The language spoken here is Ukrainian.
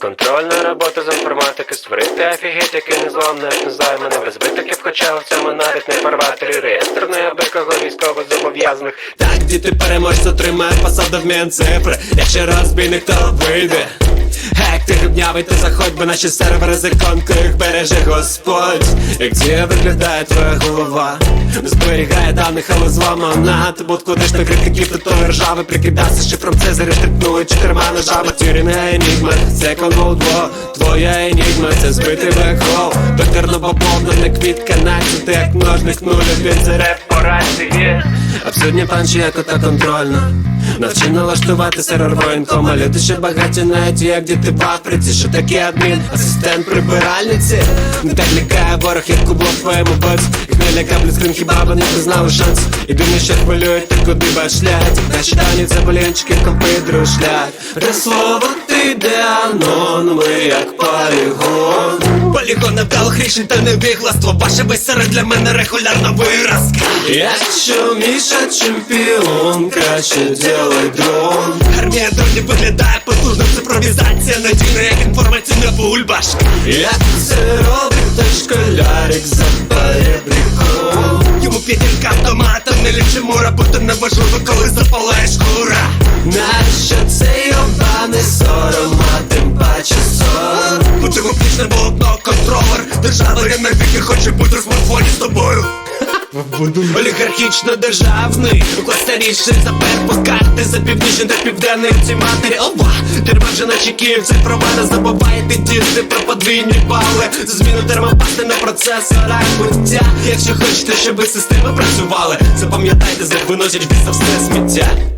Контрольна робота з інформатики, створити офігеть, який незламно, як не знаю без витоків, хоча в цьому навіть не порвати реєстр не аби кого військово зобов'язаних. Так, діти переможця тримає посаду в Мінцифри Якщо розбійник, то вийде Гек, ти грибнявий, ти заходь, бо наші сервери з іконкою їх береже Господь. Як дія виглядає твоя голова? Зберігає даних, але зламана. Над Будку де ж ти критиків, то той ржави Прикидався шифром Цезаря, штрикнує чотирма ножами. Тюрінга енігма, це конвол дво Твоя енігма, це збитий бекхол Докторно бобовна, не квітка, наче ти як ножник нуля Він це рації Абсурдні панчі, як ота контрольна Навчи налаштувати сервер воєнкома. Люди ще багаті навіть як діти в Африці. Що таке адмін, асистент прибиральниці. Не так лякає ворог, як кубло в твоєму боці. І хмельна каплю скрин, хіба вони признали шанс? І думаю, що хвилюють, та куди башлять Наші дані це болінчики, компи друшлять Те слово ти де анон, ми як полігон Полігон невдалих рішень та невігластво. Ваше веселе для мене регулярна виразка. Якщо Міша чемпіон, краще делай дрон. Армія дронів виглядає потужно Цифровізація надійна, як інформаційна бульбашка. Як це робить той школярик запає брехом Йому п'ятірка автоматом не лічимо роботу не важливо, коли запалає шкура Нащо цей обаний сором, а тим паче сон? Бо цього пічне волокно Держава навіки хоче бути в смартфоні з тобою. Олігархічно державний Уклад старіший за перпус карти За північний та південний ці матері. Ова, вже наче Київ Це провада забуваєте діти про подвійні бали. За зміну термопасти на процесорах буття Якщо хочете, щоб системи працювали Запам'ятайте, з них виносять від все сміття